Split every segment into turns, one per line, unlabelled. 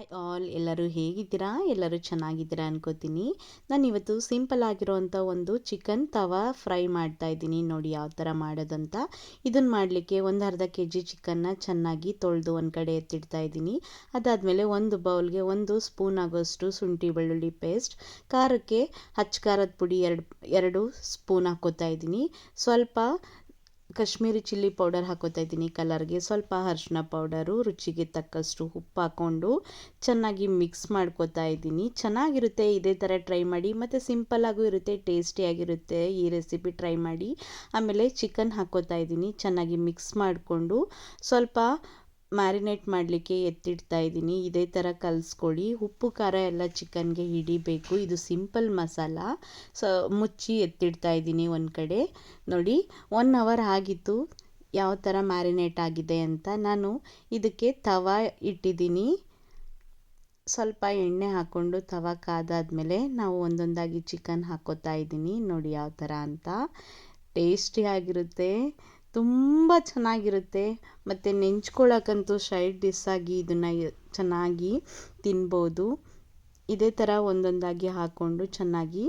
Hi all ಎಲ್ಲರೂ ಹೇಗಿದ್ದೀರಾ? ಎಲ್ಲರೂ ಚೆನ್ನಾಗಿದ್ದೀರಾ ಅನ್ಕೋತೀನಿ. ನಾನು ಇವತ್ತು ಸಿಂಪಲ್ ಆಗಿರೋವಂಥ ಒಂದು ಚಿಕನ್ ತವಾ ಫ್ರೈ ಮಾಡ್ತಾ ಇದ್ದೀನಿ. ನೋಡಿ ಯಾವ ಥರ ಮಾಡೋದಂತ. ಇದನ್ನು ಮಾಡಲಿಕ್ಕೆ ಒಂದು ಅರ್ಧ ಕೆ ಜಿ ಚಿಕನ್ನ ಚೆನ್ನಾಗಿ ತೊಳೆದು ಒಂದು ಕಡೆ ಎತ್ತಿಡ್ತಾ ಇದ್ದೀನಿ. ಅದಾದಮೇಲೆ ಒಂದು ಬೌಲ್ಗೆ ಒಂದು ಸ್ಪೂನ್ ಆಗೋಷ್ಟು ಶುಂಠಿ ಬೆಳ್ಳುಳ್ಳಿ ಪೇಸ್ಟ್, ಖಾರಕ್ಕೆ ಹಚ್ಚ ಖಾರದ ಪುಡಿ ಎರಡು ಎರಡು ಸ್ಪೂನ್ ಹಾಕೋತಾ ಇದ್ದೀನಿ. ಸ್ವಲ್ಪ ಕಾಶ್ಮೀರಿ ಚಿಲ್ಲಿ ಪೌಡರ್ ಹಾಕೋತಾ ಇದ್ದೀನಿ ಕಲರ್ಗೆ. ಸ್ವಲ್ಪ ಅರಿಶಿನ ಪೌಡರು, ರುಚಿಗೆ ತಕ್ಕಷ್ಟು ಉಪ್ಪು ಹಾಕ್ಕೊಂಡು ಚೆನ್ನಾಗಿ ಮಿಕ್ಸ್ ಮಾಡ್ಕೋತಾ ಇದ್ದೀನಿ. ಚೆನ್ನಾಗಿರುತ್ತೆ, ಇದೇ ಥರ ಟ್ರೈ ಮಾಡಿ. ಮತ್ತು ಸಿಂಪಲ್ಲಾಗೂ ಇರುತ್ತೆ ಟೇಸ್ಟಿಯಾಗಿರುತ್ತೆ ಈ ರೆಸಿಪಿ ಟ್ರೈ ಮಾಡಿ. ಆಮೇಲೆ ಚಿಕನ್ ಹಾಕೋತಾ ಇದ್ದೀನಿ, ಚೆನ್ನಾಗಿ ಮಿಕ್ಸ್ ಮಾಡಿಕೊಂಡು. ಸ್ವಲ್ಪ ಮ್ಯಾರಿನೇಟ್ ಮಾಡಲಿಕ್ಕೆ ಎತ್ತಿಡ್ತಾ ಇದ್ದೀನಿ. ಇದೇ ಥರ ಕಲಿಸ್ಕೊಳ್ಳಿ. ಉಪ್ಪು, ಖಾರ ಎಲ್ಲ ಚಿಕನ್ಗೆ ಹಿಡಿಬೇಕು. ಇದು ಸಿಂಪಲ್ ಮಸಾಲ. ಸೊ, ಮುಚ್ಚಿ ಎತ್ತಿಡ್ತಾ ಇದ್ದೀನಿ ಒಂದು ಕಡೆ. ನೋಡಿ ಒನ್ ಅವರ್ ಆಗಿತ್ತು. ಯಾವ ಥರ ಮ್ಯಾರಿನೇಟ್ ಆಗಿದೆ ಅಂತ ನಾನು ಇದಕ್ಕೆ ತವಾ ಇಟ್ಟಿದ್ದೀನಿ. ಸ್ವಲ್ಪ ಎಣ್ಣೆ ಹಾಕ್ಕೊಂಡು ತವಾ ಕಾದಾದ್ಮೇಲೆ ನಾವು ಒಂದೊಂದಾಗಿ ಚಿಕನ್ ಹಾಕೋತಾ ಇದ್ದೀನಿ. ನೋಡಿ, ಯಾವ ಥರ ಅಂತ. ಟೇಸ್ಟಿಯಾಗಿರುತ್ತೆ ತುಂಬ ಚೆನ್ನಾಗಿರುತ್ತೆ. ಮತ್ತು ನೆಂಚ್ಕೊಳ್ಳೋಕ್ಕಂತೂ ಸೈಡ್ ಡಿಸ್ ಆಗಿ ಇದನ್ನು ಚೆನ್ನಾಗಿ ತಿನ್ಬೋದು. ಇದೇ ಥರ ಒಂದೊಂದಾಗಿ ಹಾಕ್ಕೊಂಡು ಚೆನ್ನಾಗಿ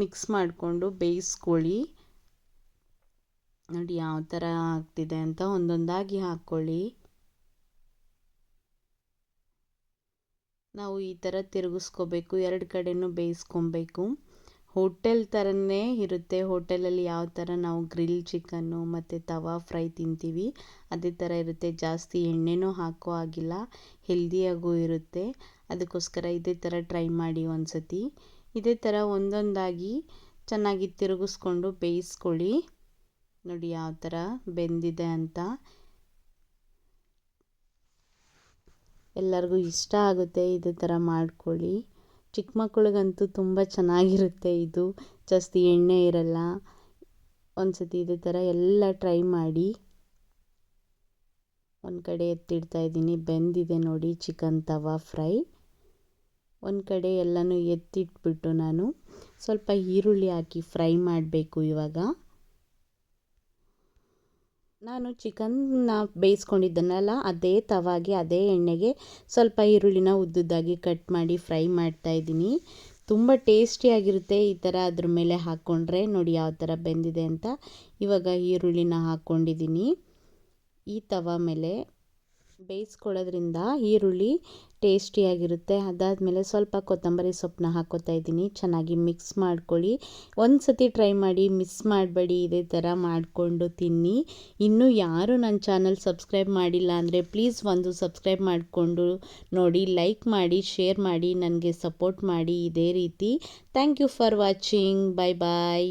ಮಿಕ್ಸ್ ಮಾಡಿಕೊಂಡು ಬೇಯಿಸ್ಕೊಳ್ಳಿ. ನೋಡಿ ಯಾವ ಥರ ಆಗ್ತಿದೆ ಅಂತ ಒಂದೊಂದಾಗಿ ಹಾಕ್ಕೊಳ್ಳಿ ನಾವು ಈ ಥರ ತಿರುಗಿಸ್ಕೋಬೇಕು, ಎರಡು ಕಡೆಯೂ ಬೇಯಿಸ್ಕೊಬೇಕು. ಹೋಟೆಲ್ ಥರನೇ ಇರುತ್ತೆ. ಹೋಟೆಲಲ್ಲಿ ಯಾವ ಥರ ನಾವು ಗ್ರಿಲ್ ಚಿಕನ್ನು ಮತ್ತು ತವಾ ಫ್ರೈ ತಿಂತೀವಿ, ಅದೇ ಥರ ಇರುತ್ತೆ. ಜಾಸ್ತಿ ಎಣ್ಣೆನೂ ಹಾಕೋ ಆಗಿಲ್ಲ ಹೆಲ್ದಿಯಾಗೂ ಇರುತ್ತೆ. ಅದಕ್ಕೋಸ್ಕರ ಇದೇ ಥರ ಟ್ರೈ ಮಾಡಿ ಒಂದು ಸತಿ ಇದೇ ಥರ ಒಂದೊಂದಾಗಿ ಚೆನ್ನಾಗಿ ತಿರುಗಿಸ್ಕೊಂಡು ಬೇಯಿಸ್ಕೊಳ್ಳಿ. ನೋಡಿ ಯಾವ ಥರ ಬೆಂದಿದೆ ಅಂತ. ಎಲ್ಲರಿಗೂ ಇಷ್ಟ ಆಗುತ್ತೆ ಇದೇ ಥರ ಮಾಡ್ಕೊಳ್ಳಿ. ಚಿಕ್ಕ ಮಕ್ಕಳಿಗಂತೂ ತುಂಬ ಚೆನ್ನಾಗಿರುತ್ತೆ ಇದು. ಜಾಸ್ತಿ ಎಣ್ಣೆ ಇರಲ್ಲ. ಒಂದು ಸತಿ ಇದೇ ಥರ ಎಲ್ಲ ಟ್ರೈ ಮಾಡಿ. ಒಂದು ಕಡೆ ಎತ್ತಿಡ್ತಾ ಇದ್ದೀನಿ. ಬೆಂದಿದೆ ನೋಡಿ ಚಿಕನ್ ತವಾ ಫ್ರೈ. ಒಂದು ಕಡೆ ಎಲ್ಲನೂ ಎತ್ತಿಟ್ಬಿಟ್ಟು ನಾನು ಸ್ವಲ್ಪ ಈರುಳ್ಳಿ ಹಾಕಿ ಫ್ರೈ ಮಾಡಬೇಕು ಇವಾಗ. ನಾನು ಚಿಕನ್ನ ಬೇಯಿಸ್ಕೊಂಡಿದ್ದೆನಲ್ಲ, ಅದೇ ತವಾಗೆ ಅದೇ ಎಣ್ಣೆಗೆ ಸ್ವಲ್ಪ ಈರುಳ್ಳಿನ ಉದ್ದುದ್ದಾಗಿ ಕಟ್ ಮಾಡಿ ಫ್ರೈ ಮಾಡ್ತಾ ಇದ್ದೀನಿ. ತುಂಬ ಟೇಸ್ಟಿಯಾಗಿರುತ್ತೆ ಈ ಥರ ಅದ್ರ ಮೇಲೆ ಹಾಕ್ಕೊಂಡ್ರೆ. ನೋಡಿ ಯಾವ ಥರ ಬೆಂದಿದೆ ಅಂತ. ಇವಾಗ ಈರುಳ್ಳಿನ ಹಾಕ್ಕೊಂಡಿದ್ದೀನಿ. ಈ ತವ ಮೇಲೆ ಬೇಯಿಸ್ಕೊಳ್ಳೋದ್ರಿಂದ ಈರುಳ್ಳಿ ಟೇಸ್ಟಿಯಾಗಿರುತ್ತೆ ಅದಾದಮೇಲೆ ಸ್ವಲ್ಪ ಕೊತ್ತಂಬರಿ ಸೊಪ್ಪನ್ನ ಹಾಕೋತಾ ಇದ್ದೀನಿ. ಚೆನ್ನಾಗಿ ಮಿಕ್ಸ್ ಮಾಡ್ಕೊಳ್ಳಿ. ಒಂದು ಸತಿ ಟ್ರೈ ಮಾಡಿ ಮಿಸ್ ಮಾಡಬೇಡಿ. ಇದೇ ಥರ ಮಾಡಿಕೊಂಡು ತಿನ್ನಿ. ಇನ್ನೂ ಯಾರು ನನ್ನ ಚಾನಲ್ ಸಬ್ಸ್ಕ್ರೈಬ್ ಮಾಡಿಲ್ಲ ಅಂದರೆ ಪ್ಲೀಸ್ ಒಂದು ಸಬ್ಸ್ಕ್ರೈಬ್ ಮಾಡಿಕೊಂಡು ನೋಡಿ ಲೈಕ್ ಮಾಡಿ ಶೇರ್ ಮಾಡಿ, ನನಗೆ ಸಪೋರ್ಟ್ ಮಾಡಿ. ಇದೇ ರೀತಿ. Thank you for watching bye bye